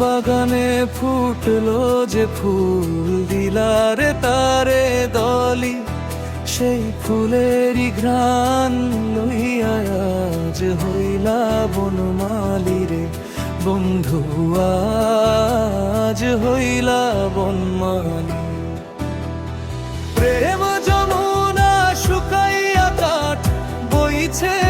বাগানে ফুটলো যে ফুল দিলারে তারে দলি। সেই ফুলেরই ঘ্রাণ লইয়া আজ হইলা বনমালি রে। বন্ধু, আজ হইলা বনমালি। প্রেম যমুনা শুকাইয়া কাঠ বইছে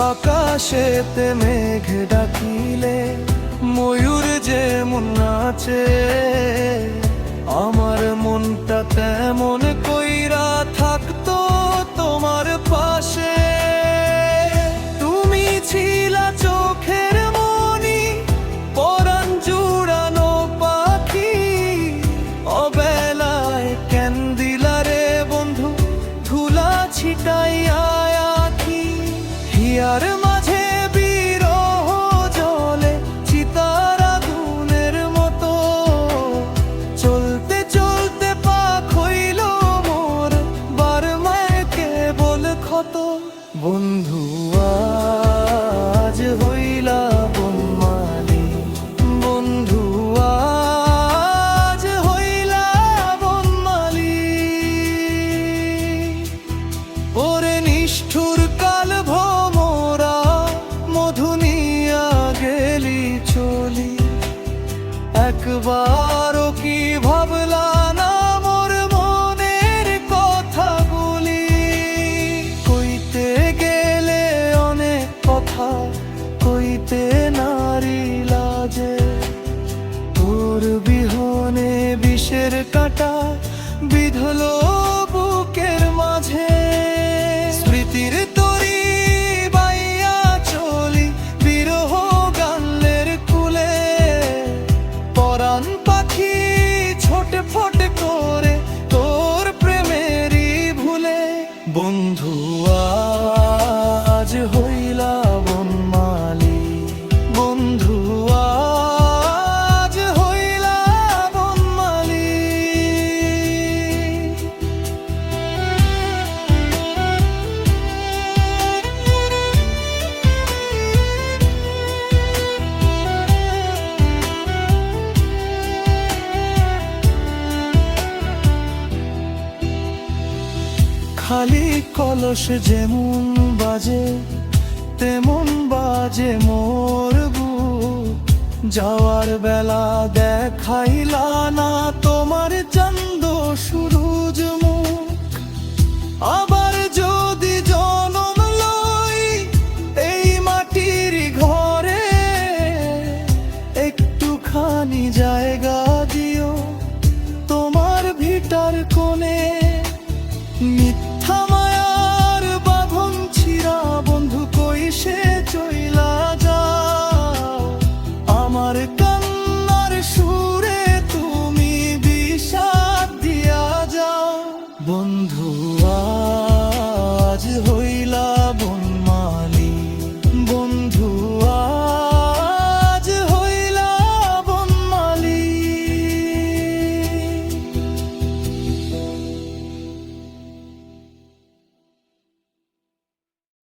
আকাশেতে মেঘ ডাকিলে ময়ূর যে মন আছে আমার মনটা তেমন কইরা বন্ধু খালি কলস যেমন বাজে, তেমন বাজে মোর যাওয়ার বেলা দেখাইলা না তোমার চন্দ সুরুজ আবার যদি জনম লই এই মাটির ঘরে, একটুখানি জায়গা দিও তোমার ভিটার কোণে। নিত আজ হয়ে